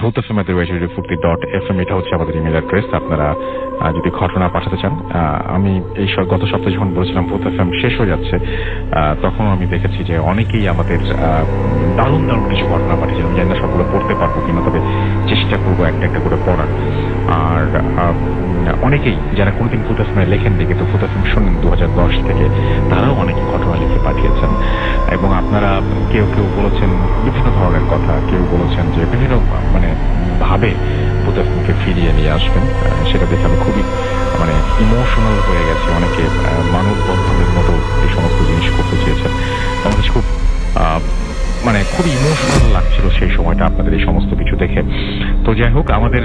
Bhoot F M Foorti dot F M এটা হচ্ছে আমাদের ইমেল অ্যাড্রেস আপনারা যদি ঘটনা পাঠাতে চান আমি এই গত সপ্তাহে যখন বলেছিলাম ভূত এফ এম শেষ হয়ে যাচ্ছে তখন আমি দেখেছি যে অনেকেই আমাদের দারুণ দারুণ কিছু ঘটনা পাঠিয়েছেন। আমি জানি না সবগুলো পড়তে পারব কিনা, তবে চেষ্টা করব একটা একটা করে পড়ার। আর অনেকেই যারা কোনোদিন ভূত এফ লেখেন দেখে তো ভূত এফ এম শোনেন দু হাজার দশ থেকে, তারাও অনেক ঘটনা লিখে পাঠিয়েছেন। এবং আপনারা, কেউ কেউ বলেছেন বিভিন্ন ধরনের কথা, কেউ বলেছেন যে বিভিন্ন মানে ভাবে ভূত ফিরিয়ে নিয়ে আসবেন সেটা দেখে আমি খুবই মানে ইমোশনাল হয়ে গেছে। অনেকে মানব বন্ধনের মতো এই সমস্ত জিনিস করতে চেয়েছেন। আমার কাছে খুব মানে খুবই ইমোশনাল লাগছিল সেই সময়টা আপনাদের এই সমস্ত কিছু দেখে। তো যাই হোক, আমাদের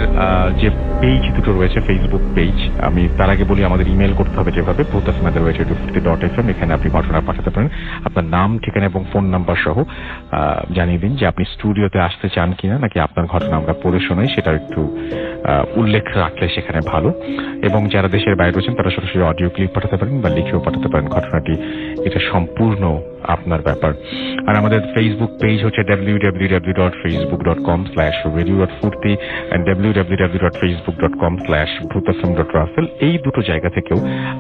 যে পেজ দুটো রয়েছে ফেসবুক পেজ আমি তার আগে বলি আমাদের ইমেল করতে হবে যেভাবে ভূতাসমাদের রয়েছে ডট এফ এম এখানে আপনি ঘটনা পাঠাতে পারেন। আপনার নাম, ঠিকানা এবং ফোন নাম্বার সহ জানিয়ে দিন যে আপনি স্টুডিওতে আসতে চান কিনা, নাকি আপনার ঘটনা আমরা পড়ে শোনাই সেটা একটু উল্লেখ রাখলে সেখানে ভালো। এবং যারা দেশের বাইরে রয়েছেন, তারা সরাসরি অডিও ক্লিপ পাঠাতে পারেন বা লিখেও পাঠাতে পারেন ঘটনাটি। এটা সম্পূর্ণ আপনার ব্যাপার। আর আমাদের ফেসবুক পেজ হচ্ছে W W W dot Facebook dot com slash radio dot Foorti and W W W dot Facebook dot com slash ভূতাফিম dot রাসেল এই দুটো জায়গা থেকেও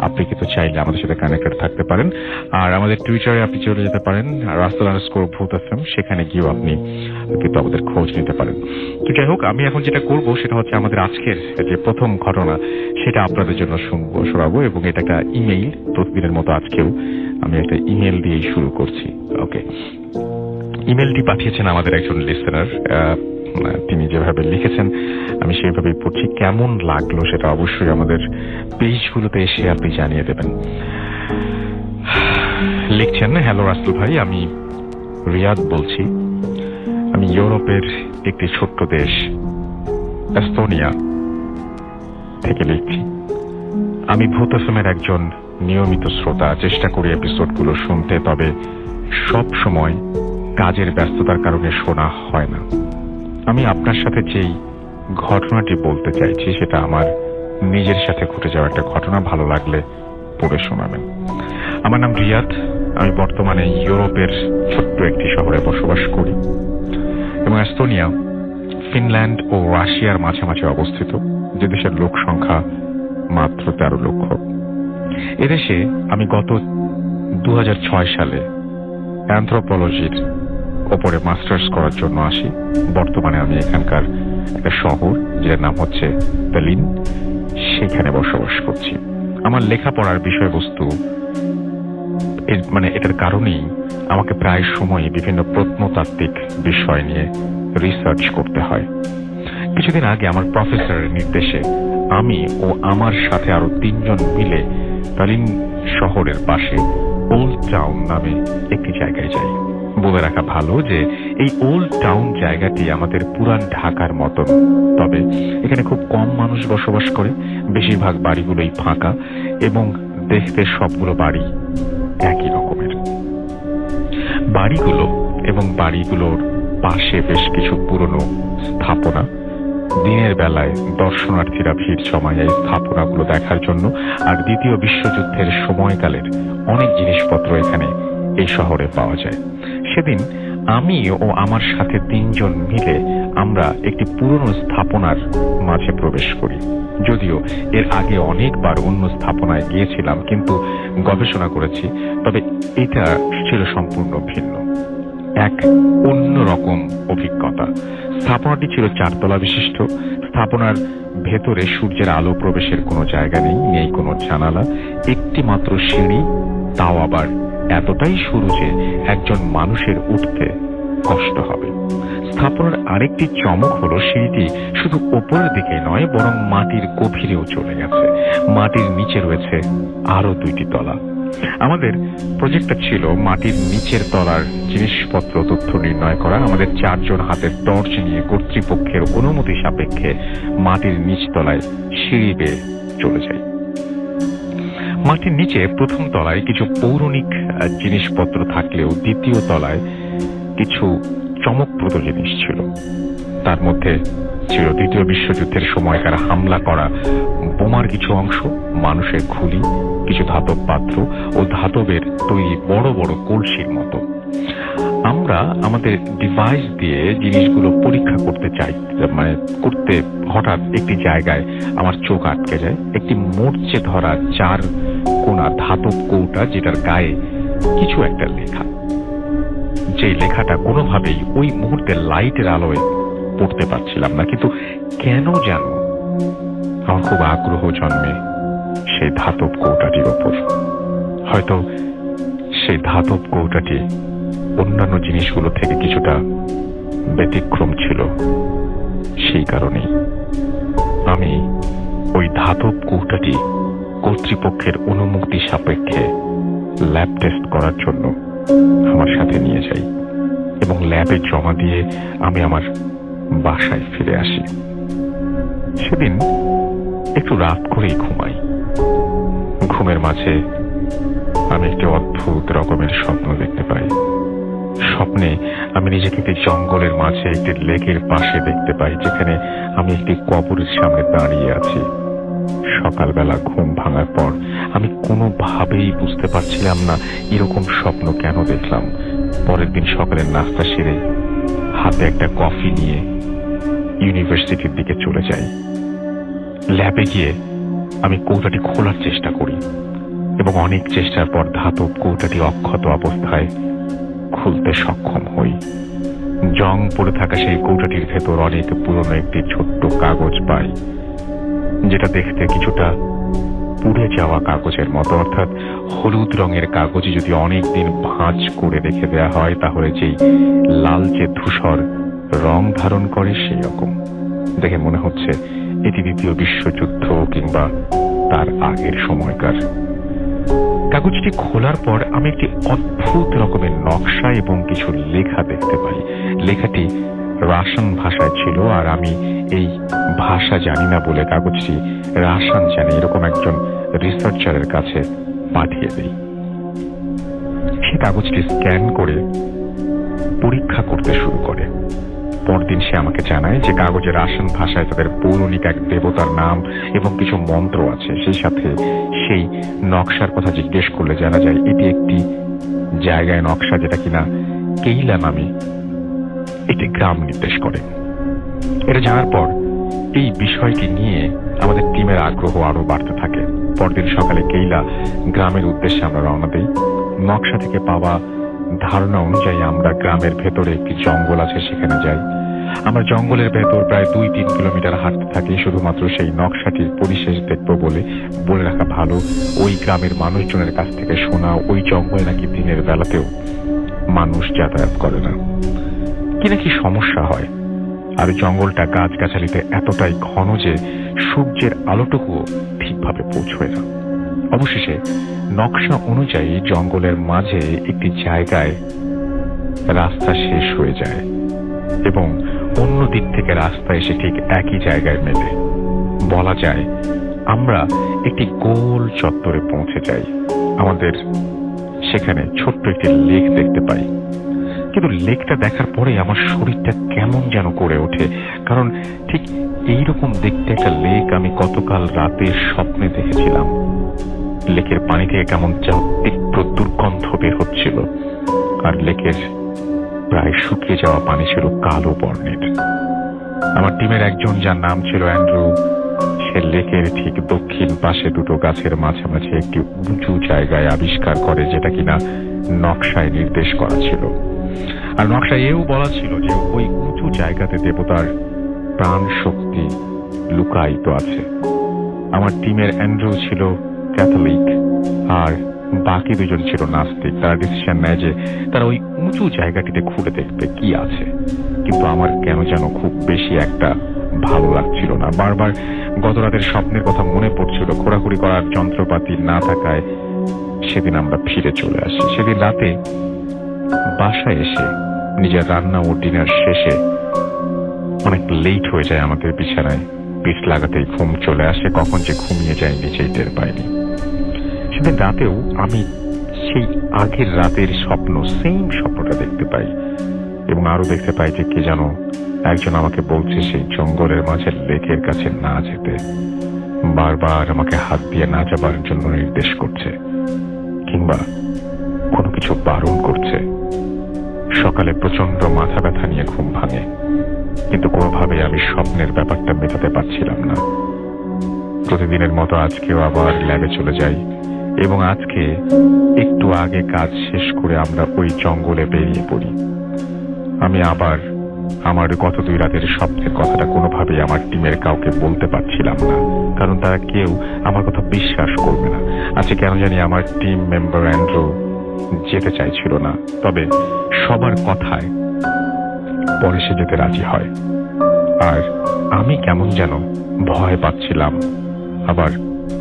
আপনি কিন্তু চাইলে আমাদের সাথে কানেক্টেড থাকতে পারেন। আর আমাদের টুইটারে আপনি চলে যেতে পারেন রাসেল আন্ডারস্কোর ভূতাফিম সেখানে গিয়েও আপনি কিন্তু আমাদের খোঁজ নিতে পারেন। তো যাই হোক, আমি এখন যেটা করব সেটা হচ্ছে আমাদের আজকের যে প্রথম ঘটনা, সেটা আপনাদের জন্য শুনব, শোনাবো এবং এটা একটা ইমেইল প্রতিদিনের মতো আজকেও আমি একটা ইমেল দিয়েই শুরু করছি। ওকে ইমেলটি পাঠিয়েছেন আমাদের একজন লিসেনার তিনি যেভাবে লিখেছেন, আমি সেইভাবেই পড়ছি। কেমন লাগল সেটা অবশ্যই আমাদের পেজগুলোতে এসে আপনি জানিয়ে দেবেন। লিখছেন, হ্যালো রাসেল ভাই, আমি রিয়াদ বলছি। আমি ইউরোপের একটি ছোট্ট দেশ, এস্তোনিয়া থেকে লিখছি। আমি ভূত একজন নিয়মিত শ্রোতা। চেষ্টা করি এপিসোডগুলো শুনতে, তবে সব সময় কাজের ব্যস্ততার কারণে শোনা হয় না। আমি আপনার সাথে যেই ঘটনাটি বলতে চাইছি, সেটা আমার নিজের সাথে ঘটে যাওয়া একটা ঘটনা। ভালো লাগলে পড়ে শোনাবেন। আমার নাম রিয়াদ। আমি বর্তমানে ইউরোপের ছোট্ট একটি শহরে বসবাস করি এবং এস্তোনিয়া, ফিনল্যান্ড ও রাশিয়ার মাঝামাঝি অবস্থিত, যে দেশের লোক সংখ্যা মাত্র তেরো লক্ষ। এদেশে আমি গত দু হাজার ছয় সালে অ্যান্থ্রোপোলজির ওপরে মাস্টার্স করার জন্য আসি। বর্তমানে আমি এখানকার একটা শহর যেটার নাম হচ্ছে বেলিন। সেখানে বসবাস করছি। আমার লেখাপড়ার বিষয়বস্তু মানে এটার কারণেই আমাকে প্রায় সময় বিভিন্ন প্রত্নতাত্ত্বিক বিষয় নিয়ে রিসার্চ করতে হয়। কিছুদিন আগে আমার প্রফেসরের নির্দেশে আমি ও আমার সাথে আরও তিনজন মিলে তালিন শহরের পাশে ওল্ড টাউন নামে একটি জায়গায় যাই। বলে রাখা ভালো যে এই ওল্ড টাউন জায়গাটি আমাদের পুরান ঢাকার মতন। তবে এখানে খুব কম মানুষ বসবাস করে, বেশিরভাগ বাড়িগুলোই ফাঁকা এবং দেখতে সবগুলো বাড়ি একই রকমের। বাড়িগুলো এবং বাড়িগুলোর পাশে বেশ কিছু পুরনো স্থাপনা। দিনের বেলায় দর্শনার্থীরা ভিড় জমায় এই স্থাপনাগুলো দেখার জন্য, আর দ্বিতীয় বিশ্বযুদ্ধের সময়কালের অনেক জিনিসপত্র এখানে এই শহরে পাওয়া যায়। সেদিন আমি ও আমার সাথে তিনজন মিলে আমরা একটি পুরনো স্থাপনার মাঝে প্রবেশ করি। যদিও এর আগে অনেকবার অন্য স্থাপনায় গিয়েছিলাম, কিন্তু গবেষণা করেছি, তবে এটা ছিল সম্পূর্ণ ভিন্ন। এক অন্যরকম অভিজ্ঞতা। স্থাপনাটি ছিল চারতলা বিশিষ্ট। স্থাপনার ভেতরে সূর্যের আলো প্রবেশের কোনো জায়গা নেই নেই কোনো জানালা, একটি মাত্র সিঁড়ি, তাও আবার এতটাই সরু যে একজন মানুষের উঠতে কষ্ট হবে। স্থাপনার আরেকটি চমক হলো সিঁড়িটি শুধু ওপরের দিকে নয়, বরং মাটির গভীরেও চলে গেছে। মাটির নিচে রয়েছে আরও দুইটি তলা। আমাদের প্রজেক্টটা ছিল মাটির নিচের তলার জিনিসপত্র তথ্য নির্ণয় করা। আমাদের চারজন হাতের টর্চ নিয়ে কর্তৃপক্ষের অনুমতি সাপেক্ষে মাটির নিচ তলায় সিঁড়ি বেয়ে চলে যাই। মাটির নিচে প্রথম তলায় কিছু পৌরাণিক জিনিসপত্র থাকলেও দ্বিতীয় তলায় কিছু চমকপ্রদ জিনিস ছিল। তার মধ্যে ছিল দ্বিতীয় বিশ্বযুদ্ধের সময়কার হামলা করা বোমার কিছু অংশ, মানুষের খুলি, কিছু ধাতব পাত্র ও ধাতবের তৈরি বড় বড় কলসির মতো। আমরা আমাদের ডিভাইস দিয়ে জিনিসগুলো পরীক্ষা করতে চাই মানে করতে হঠাৎ একটি জায়গায় আমার চোখ আটকে যায়, একটি মরচে ধরা চার কোনা ধাতব কৌটা যেটার গায়ে কিছু একটা লেখা। যে লেখাটা কোনোভাবেই ওই মুহূর্তে লাইটের আলোয় পড়তে পারছিলাম না, কিন্তু কেন জানো আমার খুব আগ্রহ জন্মে সেই ধাতব কৌটাটির ওপর। হয়তো সেই ধাতব কৌটাটি অন্যান্য জিনিসগুলো থেকে কিছুটা ব্যতিক্রম ছিল। সেই কারণেই আমি ওই ধাতব কৌটাটি কর্তৃপক্ষের অনুমতি সাপেক্ষে ল্যাব টেস্ট করার জন্য আমার সাথে নিয়ে যাই এবং ল্যাবে জমা দিয়ে আমি আমার বাসায় ফিরে আসি। সেদিন একটু রাত করেই ঘুমাই। ঘুমের মাঝে আমি একটি অদ্ভুত রকমের স্বপ্ন দেখতে পাই। স্বপ্নে আমি নিজেকে একটি জঙ্গলের মাঝে, একটি লেকের পাশে দেখতে পাই, যেখানে আমি একটি কবরের সামনে দাঁড়িয়ে আছি। সকালবেলা ঘুম ভাঙার পর আমি কোনোভাবেই বুঝতে পারছিলাম না এরকম স্বপ্ন কেন দেখলাম। পরের দিন সকালের নাস্তা সেরে হাতে একটা কফি নিয়ে ইউনিভার্সিটির দিকে চলে যাই। ল্যাবে গিয়ে আমি কৌটাটি খোলার চেষ্টা করি এবং অনেক চেষ্টার পর ধাতব কৌটাটি অক্ষত অবস্থায় খুলতে সক্ষম হই। জং পড়ে থাকা সেই কৌটাটির ভেতর অনেক পুরনো একটি ছোট্ট কাগজ পাই। যেটা দেখতে কিছুটা পুড়ে যাওয়া কাগজের মতো। অর্থাৎ হলুদ রঙের কাগজে যদি অনেক দিন ভাঁজ করে রেখে দেওয়া হয়, তাহলে যেই লালচে ধূসর রং ধারণ করে সেই রকম দেখে মনে হচ্ছে এটি দ্বিতীয় বিশ্বযুদ্ধ কিংবা তার আগের সময়কার। কাগজটি খোলার পর আমি একটি অদ্ভুত রকমের নকশা এবং কিছু লেখা দেখতে পাই। লেখাটি রাশান ভাষায় ছিল, আর আমি এই ভাষা জানি না বলে কাগজটি রাশান জানে এরকম একজন রিসার্চারের কাছে পাঠিয়ে দেই। সে কাগজটি স্ক্যান করে পরীক্ষা করতে শুরু করে। পরদিন সে আমাকে জানায় যে কাগজের আসন ভাষায় তাদের পৌরাণিক এক দেবতার নাম এবং কিছু মন্ত্র আছে। সেই সাথে সেই নকশার কথা জিজ্ঞেস করলে জানা যায় এটি একটি জায়গায় নকশা যেটা কিনা কেইলা নামে একটি গ্রাম নির্দেশ করে। এটা জানার পর এই বিষয়টি নিয়ে আমাদের টিমের আগ্রহ আরও বাড়তে থাকে। পরদিন সকালে কেইলা গ্রামের উদ্দেশ্যে আমরা রওনা দিই। নকশা থেকে পাওয়া ধারণা অনুযায়ী আমরা গ্রামের ভেতরে একটি জঙ্গল আছে, সেখানে যাই। আমরা জঙ্গলের ভেতর প্রায় দুই তিন কিলোমিটার হাঁটতে থাকি, শুধুমাত্র সেই নকশাটির পরিশেষ দেখব বলে বলে রাখা ভালো। ওই গ্রামের মানুষজনের কাছ থেকে শোনা, ওই জঙ্গলে নাকি দিনের বেলাতেও মানুষ যাতায়াত করে না। কি নাকি সমস্যা হয়? আর জঙ্গলটা গাছগাছালিতে এতটাই ঘন যে সূর্যের আলোটুকুও ঠিকভাবে পৌঁছয় না। অবশেষে নকশা অনুযায়ী জঙ্গলের মাঝে একটি জায়গায় রাস্তা শেষ হয়ে যায় এবং অন্য দিক থেকে রাস্তা এসে ঠিক একই জায়গায় মেলে। বলা যায়, আমরা একটি গোল চত্বরে পৌঁছে যাই। আমাদের সেখানে ছোট্ট একটি লেক দেখতে পাই। কিন্তু লেকটা দেখার পরে আমার শরীরটা কেমন যেন করে ওঠে। কারণ ঠিক এইরকম দেখতে একটা লেক আমি গতকাল রাতে স্বপ্নে দেখেছিলাম। লেকের পানি থেকে কেমন তীব্র দুর্গন্ধ বের হচ্ছিল। আর লেকের প্রায় শুকিয়ে যাওয়া পানি ছিল কালো বর্ণের। আমার টিমের একজন যার নাম ছিল অ্যান্ড্রু, সে লেকের ঠিক দক্ষিণ পাশে দুটো গাছের মাঝামাঝি একটি উঁচু জায়গায় আবিষ্কার করে যেটা কিনা নকশায় নির্দেশ করা ছিল। আর নকশায় এও বলা ছিল যে ওই উঁচু জায়গাতে দেবতার প্রাণ শক্তি লুকায়িত আছে। আমার টিমের অ্যান্ড্রু ছিল ক্যাথলিক আর বাকি দুজন ছিল নাস্তিক। তারা ডিসিশন নেয় যে তারা ওই উঁচু জায়গাটিতে ঘুরে দেখবে কি আছে। কিন্তু আমার কেন যেন খুব বেশি একটা ভালো লাগছিল না। বারবার গত রাতের স্বপ্নের কথা মনে পড়ছিল, ঘোরাঘুরি করার যন্ত্রপাতি না থাকায় সেদিন আমরা ফিরে চলে আসি। সেদিন রাতে বাসায় এসে নিজের রান্না ও ডিনার শেষে অনেক লেট হয়ে যায় আমাদের বিছানায়। পিঠ লাগাতেই ঘুম চলে আসে, কখন যে ঘুমিয়ে যায় নিজেই টের পাইনি সেদিন রাতেও আমি সেই আগের রাতের স্বপ্ন সেম স্বপ্নটা দেখতে পাই এবং আরও দেখতে পাই যে কে যেন একজন আমাকে বলছে সেই জঙ্গলের মাঝে লেকের কাছে না যেতে। বারবার আমাকে হাত দিয়ে না যাবার জন্য নির্দেশ করছে কিংবা কোনো কিছু বারণ করছে। সকালে প্রচণ্ড মাথা ব্যথা নিয়ে ঘুম ভাঙে। কিন্তু কোনোভাবে আমি স্বপ্নের ব্যাপারটা মেটাতে পারছিলাম না। প্রতিদিনের মতো আজকেও আবার ল্যাবে চলে যাই এবং আজকে একটু আগে কাজ শেষ করে আমরা ওই জঙ্গলে বেরিয়ে পড়ি। আমি আবার আমার গত দুই রাতের স্বপ্নের কথাটা কোনোভাবেই আমার টিমের কাউকে বলতে পারছিলাম না। কারণ তারা কেউ আমার কথা বিশ্বাস করবে না। আজকে কেন জানি আমার টিম মেম্বার অ্যান্ড্রু যেতে চাইছিল না। তবে সবার কথায় পরে সে যেতে রাজি হয়। আর আমি কেমন যেন ভয় পাচ্ছিলাম। আবার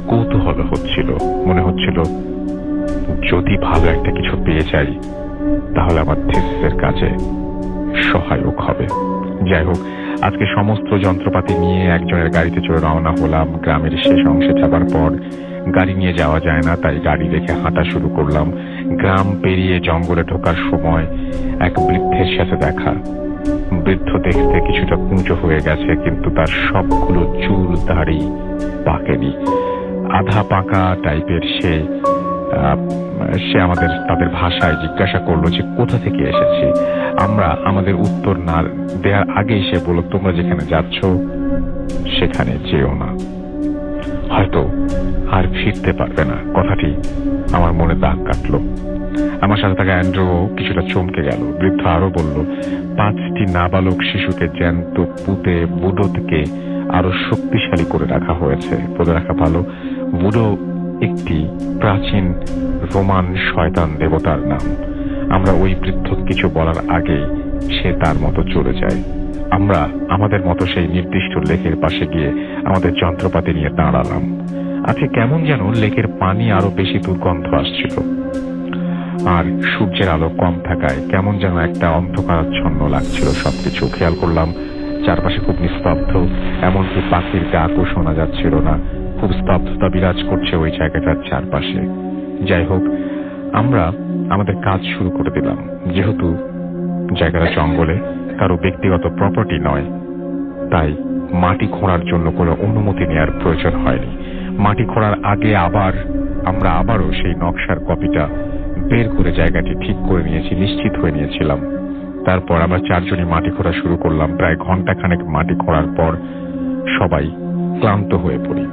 কৌতূহল হচ্ছিল। মনে হচ্ছিল, যদি ভালো একটা কিছু পেয়ে যাই, তাহলে আমার থিসিসের কাজে সহায়ক হবে। যাই হোক, আজকে সমস্ত যন্ত্রপাতি নিয়ে একজনের গাড়িতে চড়ে রওনা হলাম। গ্রামের শেষ অংশে যাবার পর গাড়ি নিয়ে যাওয়া যায় না, তাই গাড়ি রেখে হাঁটা শুরু করলাম। গ্রাম পেরিয়ে জঙ্গলে ঢোকার সময় এক বৃদ্ধের সাথে দেখা। বৃদ্ধ দেখতে কিছুটা কুঁচো হয়ে গেছে, কিন্তু তার সবগুলো চুল, দাড়ি পাকেনি। আধা পাকা টাইপের সে সে আমাদের, তাদের ভাষায় জিজ্ঞাসা করল যে, কোথা থেকে এসেছি? আমরা আমাদের উত্তর না দেওয়ার আগেই সে বলল, তোমরা যেখানে যাচ্ছ, সেখানে যেও না। হয়তো আর ফিরতে পারবে না। কথাটি আমার মনে দাগ কাটলো। আমার সাথে থাকা অ্যান্ড্রো কিছুটা চমকে গেল। বৃদ্ধ আরও বলল, পাঁচটি নাবালক শিশুকে জ্যান্ত পুঁতে বুডোকে আরও শক্তিশালী করে রাখা হয়েছে। বলে রাখা ভালো, বুডো একটি প্রাচীন রোমান শয়তান দেবতার নাম। আমরা ওই বৃদ্ধ কিছু বলার আগেই সে তার মতো চলে যায়। আমরা আমাদের মতো সেই নির্দিষ্ট লেকের পাশে গিয়ে আমাদের যন্ত্রপাতি নিয়ে দাঁড়ালাম। আজকে কেমন যেন লেকের পানি আরও বেশি দুর্গন্ধ আসছিল। আর সূর্যের আলো কম থাকায় কেমন যেন একটা অন্ধকারাচ্ছন্ন লাগছিল সবকিছু। খেয়াল করলাম, চারপাশে খুব নিস্তব্ধ, এমনকি পাখির ডাকও শোনা যাচ্ছিল না। খুব স্তব্ধতা বিরাজ করছে ওই জায়গাটার চারপাশে। যাই হোক, আমরা আমাদের কাজ শুরু করে দিলাম। যেহেতু জায়গাটা জঙ্গলে কারও ব্যক্তিগত প্রপার্টি নয়। তাই মাটি খোঁড়ার জন্য কোনো অনুমতি নেওয়ার প্রয়োজন হয়নি। মাটি খোঁড়ার আগে আবার, আমরা আবারও সেই নকশার কপিটা বের করে জায়গাটি ঠিক করে নিয়েছি, নিশ্চিত হয়ে নিয়েছিলাম। তারপর আমরা চারজনই মাটি খোঁড়া শুরু করলাম। প্রায় ঘণ্টা খানেক মাটি খোঁড়ার পর সবাই ক্লান্ত হয়ে পড়ি।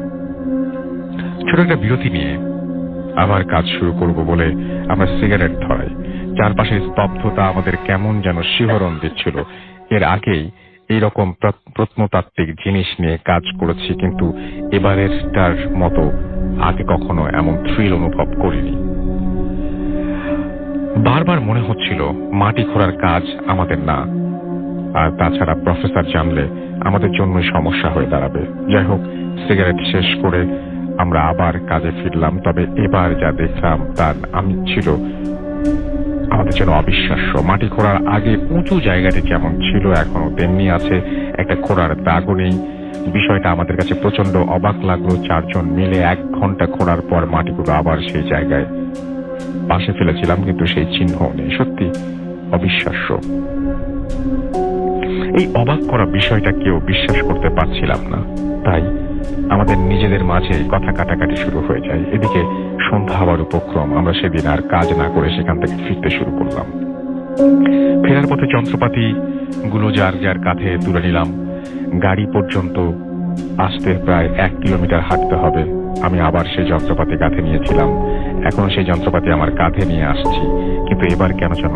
ছোট একটা বিরতি নিয়ে আবার কাজ শুরু করব বলে আমরা সিগারেট ধরাই। চারপাশের স্তব্ধতা আমাদের কেমন যেন শিহরণ দিচ্ছিল। এর আগেই এইরকম প্র- প্রত্নতাত্ত্বিক জিনিস নিয়ে কাজ করেছি, কিন্তু এবারেরটার মতো আগে কখনো এমন থ্রিল অনুভব করিনি। বারবার মনে হচ্ছিল মাটি খোঁড়ার কাজ আমাদের না। আর তাছাড়া প্রফেসর জানলে আমাদের জন্য সমস্যা হয়ে দাঁড়াবে। যাই হোক, সিগারেট শেষ করে আমরা আবার কাজে ফিরলাম, তবে এবার যা দেখলাম তার আমি ছিল আমাদের জন্য অবিশ্বাস্য। মাটি খোঁড়ার আগে উঁচু জায়গাটি যেমন ছিল এখনও তেমনি আছে। একটা খোঁড়ার দাগও নেই। বিষয়টা আমাদের কাছে প্রচণ্ড অবাক লাগল। চারজন মিলে এক ঘণ্টা খোঁড়ার পর মাটিগুলো আবার সেই জায়গায় পাশে ফেলেছিলাম, কিন্তু সেই চিহ্ন নেই। সত্যি অবিশ্বাস্য। এই অবাক করা বিষয়টা কেউ বিশ্বাস করতে পারছিলাম না। তাই আমাদের নিজেদের মাঝে কথা কাটাকাটি শুরু হয়ে যায়। এদিকে সন্ধ্যা হওয়ার উপক্রম, আমরা সেদিন আর কাজ না করে সেখান থেকে ফিরতে শুরু করলাম। ফেরার পথে যন্ত্রপাতি গুলো যার যার কাঁধে তুলে নিলাম। গাড়ি পর্যন্ত আসতে প্রায় এক কিলোমিটার হাঁটতে হবে। আমি আবার সেই যন্ত্রপাতি কাঁধে নিয়েছিলাম। এখনও সেই যন্ত্রপাতি আমার কাঁধে নিয়ে আসছি। কিন্তু এবার কেন যেন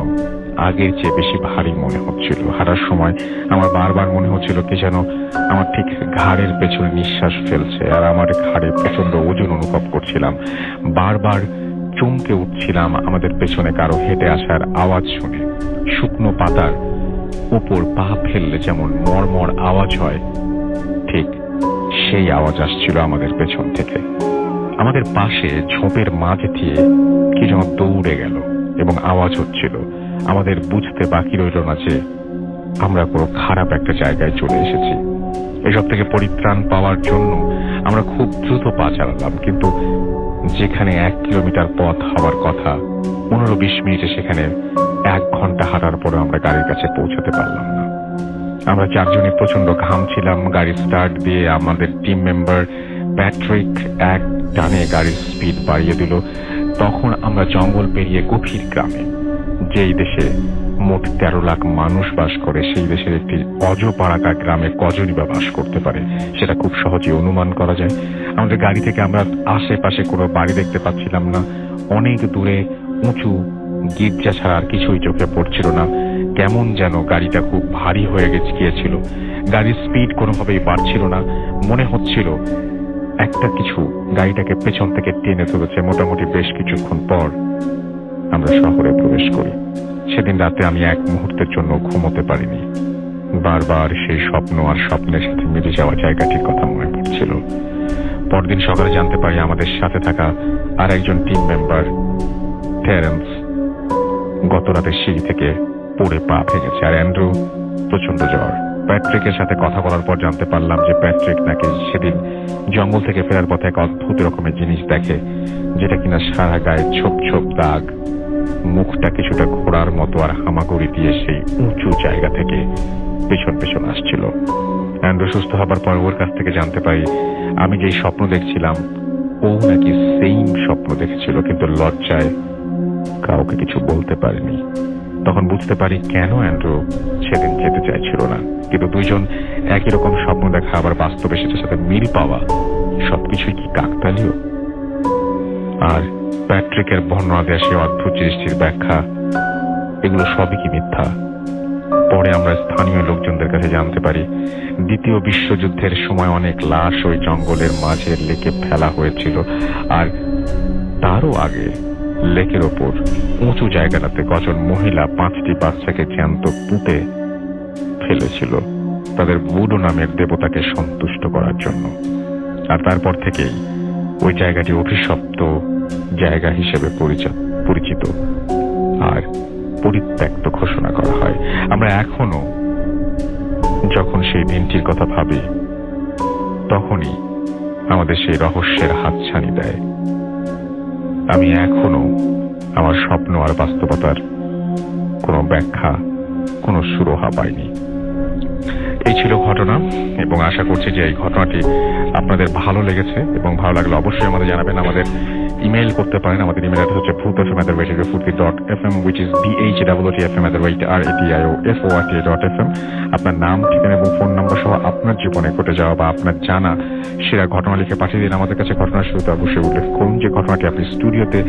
আগের চেয়ে বেশি ভারী মনে হচ্ছিল। হাঁটার সময় আমার বারবার মনে হচ্ছিল কি যেন আমার ঠিক ঘাড়ের পেছনে নিঃশ্বাস ফেলছে আর আমার ঘাড়ে প্রচণ্ড ওজন অনুভব করছিলাম। বারবার চমকে উঠছিলাম আমাদের পেছনে কারও হেঁটে আসার আওয়াজ শুনে। শুকনো পাতার উপর পা ফেললে যেমন মরমর আওয়াজ হয়, ঠিক সেই আওয়াজ আসছিল আমাদের পেছন থেকে। আমাদের পাশে ঝোপের মাঝ দিয়ে কি যেন দৌড়ে গেল এবং আওয়াজ হচ্ছিল। আমাদের বুঝতে বাকি রইল না যে আমরা কোনো খারাপ একটা জায়গায় চলে এসেছি। এসব থেকে পরিত্রাণ পাওয়ার জন্য আমরা খুব দ্রুত পা চালালাম, কিন্তু যেখানে এক কিলোমিটার পথ হওয়ার কথা, পনেরো বিশ মিনিটে সেখানে এক ঘণ্টা হাঁটার পরে আমরা গাড়ির কাছে পৌঁছাতে পারলাম না। আমরা চারজনই প্রচণ্ড ঘাম ছিলাম, গাড়ি স্টার্ট দিয়ে আমাদের টিম মেম্বার প্যাট্রিক এক টানে গাড়ির স্পিড বাড়িয়ে দিল। তখন আমরা জঙ্গল পেরিয়ে গভীর গ্রামে, যেই দেশে মোট তেরো লাখ মানুষ বাস করে, সেই দেশের একটি অজপাড়াকা গ্রামে কজনই বা বাস করতে পারে, সেটা খুব সহজে অনুমান করা যায়। আমাদের গাড়ি থেকে আমরা আশেপাশে কোনো বাড়ি দেখতে পাচ্ছিলাম না। অনেক দূরে উঁচু গির্জা ছাড়া আর কিছুই চোখে পড়ছিল না। কেমন যেন গাড়িটা খুব ভারী হয়ে গেছে গিয়েছিল। গাড়ির স্পিড কোনোভাবেই বাড়ছিল না। মনে হচ্ছিল একটা কিছু গাড়িটাকে পেছন থেকে টেনে ধরেছে মোটামুটি বেশ কিছুক্ষণ পর। আমরা শহরে প্রবেশ করি। সেদিন রাতে আমি এক মুহূর্তের জন্য ঘুমোতে পারিনি। বারবার সেই স্বপ্ন আর স্বপ্নের সাথে মিলে যাওয়া জায়গাটির কথা মনে পড়ছিল। পরদিন সকালে জানতে পারি আমাদের সাথে থাকা আর একজন টিম মেম্বার টেরেন্স গত রাতে সিঁড়ি থেকে পড়ে পা ভেঙেছে। আর অ্যান্ড্রু প্রচণ্ড জ্বর। প্যাট্রিকের সাথে কথা বলার পর জানতে পারলাম যে প্যাট্রিক নাকি সেদিন জঙ্গল থেকে ফেরার পথে এক অদ্ভুত রকমের জিনিস দেখে, যেটা কিনা সারা গায়ে ছোপ ছোপ দাগ। মুখটা কিছুটা ঘোড়ার মতো আর হামাগুড়ি দিয়ে সেই উঁচু জায়গা থেকে পেছন পেছন আসছিল। অ্যান্ড্রু সুস্থ হবার পর ওর কাছ থেকে জানতে পারি, আমি যেই স্বপ্ন দেখছিলাম, ও নাকি সেম স্বপ্ন দেখেছিল, কিন্তু লজ্জায় কাউকে কিছু বলতে পারেনি। তখন বুঝতে পারি কেন অ্যান্ড্রু সেদিন যেতে চাইছিল না। কিন্তু দুইজন একই রকম স্বপ্ন দেখা আবার বাস্তবে সেটার সাথে মিল পাওয়া সবকিছুই কি কাকতালীয়? আর প্যাট্রিকের বর্ণনা দেওয়া সেই অদ্ভুত জিনিসটির ব্যাখ্যা। এগুলো সবই কি মিথ্যা? পরে আমরা স্থানীয় লোকজনদের কাছে জানতে পারি, দ্বিতীয় বিশ্বযুদ্ধের সময় অনেক লাশ ওই জঙ্গলের মাঝের লেকে ফেলা হয়েছিল। আর তারও আগে লেকের ওপর, উঁচু জায়গাটাতে কজন মহিলা পাঁচটি বাচ্চাকে জ্যান্ত পুঁতে ফেলেছিল তাদের বুডো নামের দেবতাকে সন্তুষ্ট করার জন্য। আর তারপর থেকেই ওই জায়গাটি অভিশপ্ত জায়গা হিসেবে পরিচা- পরিচিত আর পরিত্যক্ত ঘোষণা করা হয়। আমরা এখনও যখন সেই দিনটির কথা ভাবি, তখনই আমাদের সেই রহস্যের হাতছানি দেয়। আমি এখনও আমার স্বপ্ন আর বাস্তবতার কোনো ব্যাখ্যা কোনো সুরহা পাইনি। এই ছিল ঘটনা, এবং আশা করছি যে এই ঘটনাটি আপনাদের ভালো লেগেছে এবং ভালো লাগলে অবশ্যই আমাদের জানাবেন। আমাদের ইমেল করতে পারেন। আমাদের ইমেল অ্যাড্রেস হচ্ছে ভূত এফ এম এদের wait Foorti dot F M which is B H double T F M এদের wait R A D I O F O R T dot F M আপনার নাম, ঠিকানা এবং ফোন নাম্বার সহ আপনার জীবনে ঘটে যাওয়া বা আপনার জানা সেরা ঘটনা লিখে পাঠিয়ে দিন আমাদের কাছে। ঘটনার শুরুতে অবশ্যই উল্লেখ করুন যে ঘটনাটি আপনি স্টুডিওতে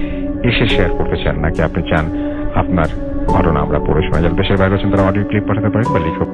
এসে শেয়ার করতে চান, নাকি আপনি চান আপনার ঘটনা আমরা পড়ে শোনা যান দেশের বাইরে আছেন তারা অডিও ক্লিপ পাঠাতে পারেন বা লিখে